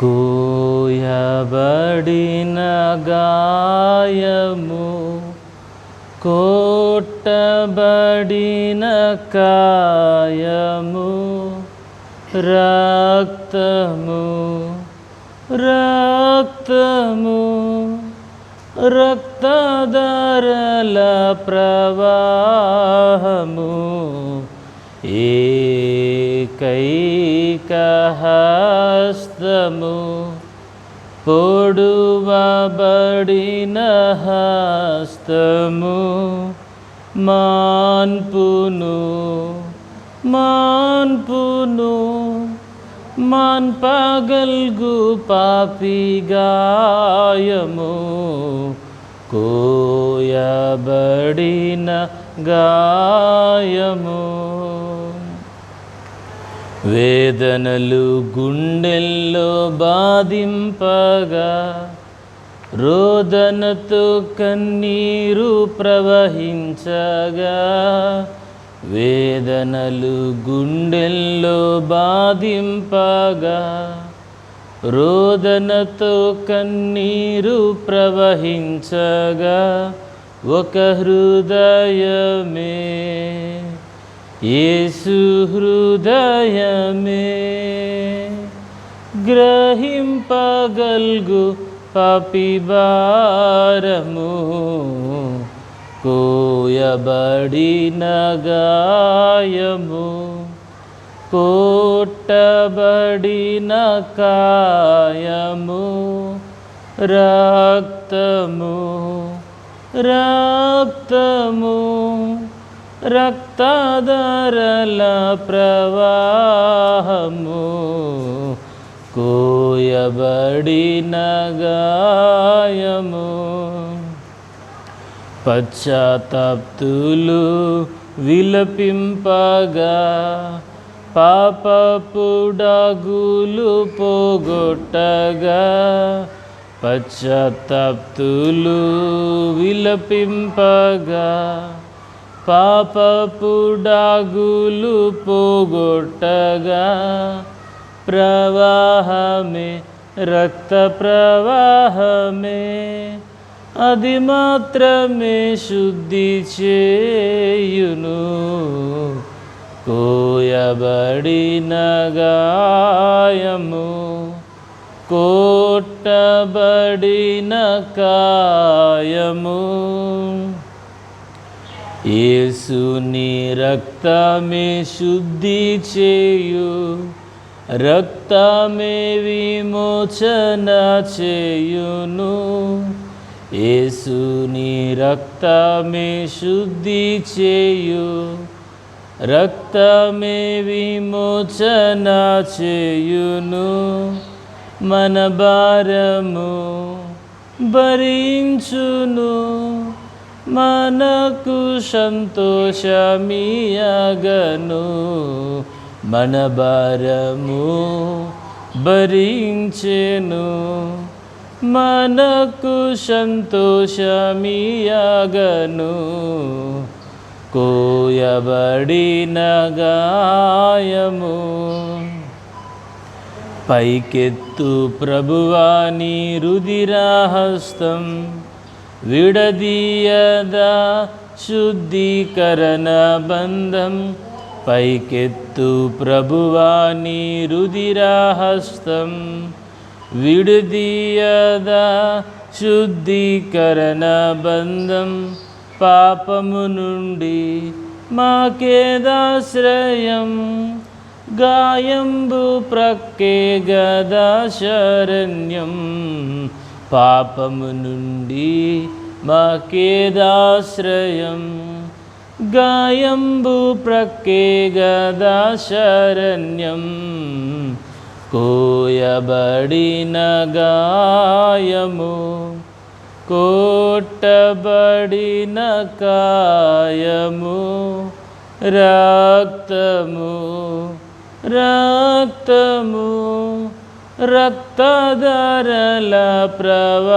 కోయబడిన గాయము కొట్టబడిన కాయము రక్తము రక్తము రక్తధరల ప్రవాహము ఏకై హస్తము పొడువబడిన హస్తము మాన్పును మాన్పును మాన్ పగల్గు పాపిగాయము కోయబడిన గాయము. వేదనలు గుండెల్లో బాధింపగా రోదనతో కన్నీరు ప్రవహించగా వేదనలు గుండెల్లో బాధింపగా రోదనతో కన్నీరు ప్రవహించగా ఒక హృదయమే. యేసు హృదయమే గ్రహింపగల్గు పపిబారము కోయబడిన గాయము కోట్టబడిన కాయము రక్తము రక్తము రక్తధరల ప్రవాహము కోయబడిన గాయము. పశ్చాత్తాప్తులు విలపింపగా పాపపుడగులు పోగొట్టగా పశ్చాత్తాప్తులు విలపింపగా పాపపుడాగులు పోగొట్టగా ప్రవాహమే రక్త ప్రవాహమే. అది మాత్రమే శుద్ధి చేయును. కోయబడిన గాయము కోట్టబడిన కాయము. యేసుని రక్తమే శుద్ధి చేయు రక్తమే విమోచన చేయును. యేసుని రక్తమే శుద్ధి చేయు రక్తమే విమోచన చేయును. మన భారము భరించును. మనకు సంతోషమియగను. మన భారము భరించెను. మనకు సంతోషమియగను. కోయబడిన గాయము. పైకెత్తు ప్రభువాని రుదిరాహస్తం విడదీయదా శుద్ధీకరణ బంధం పైకెత్తు ప్రభువాని రుదిరాహస్తం విడదీయదా శుద్ధీకరణ బంధం పాపము నుండి మాకేదాశ్రయం గాయంబు ప్రక్కే గదా శరణ్యం పాపము నుండి మాకేదాశ్రయం. గాయంబు ప్రకే గదా శరణ్యం కోయబడిన గాయము. కోట్టబడిన కాయము. రక్తము రక్తము రక్తధరల ప్రవాహము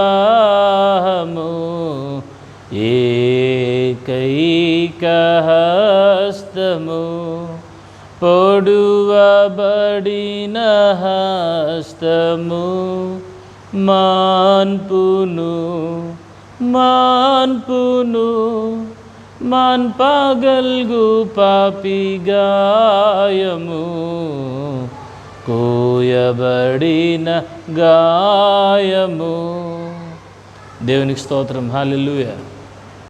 ఏకైకహస్తము పొడువబడిన హస్తము మాన్పును మాన్పును మాన్ పగల్గు పాపి గాయము చేయబడిన గాయము. దేవునికి స్తోత్రం. హాలెలూయా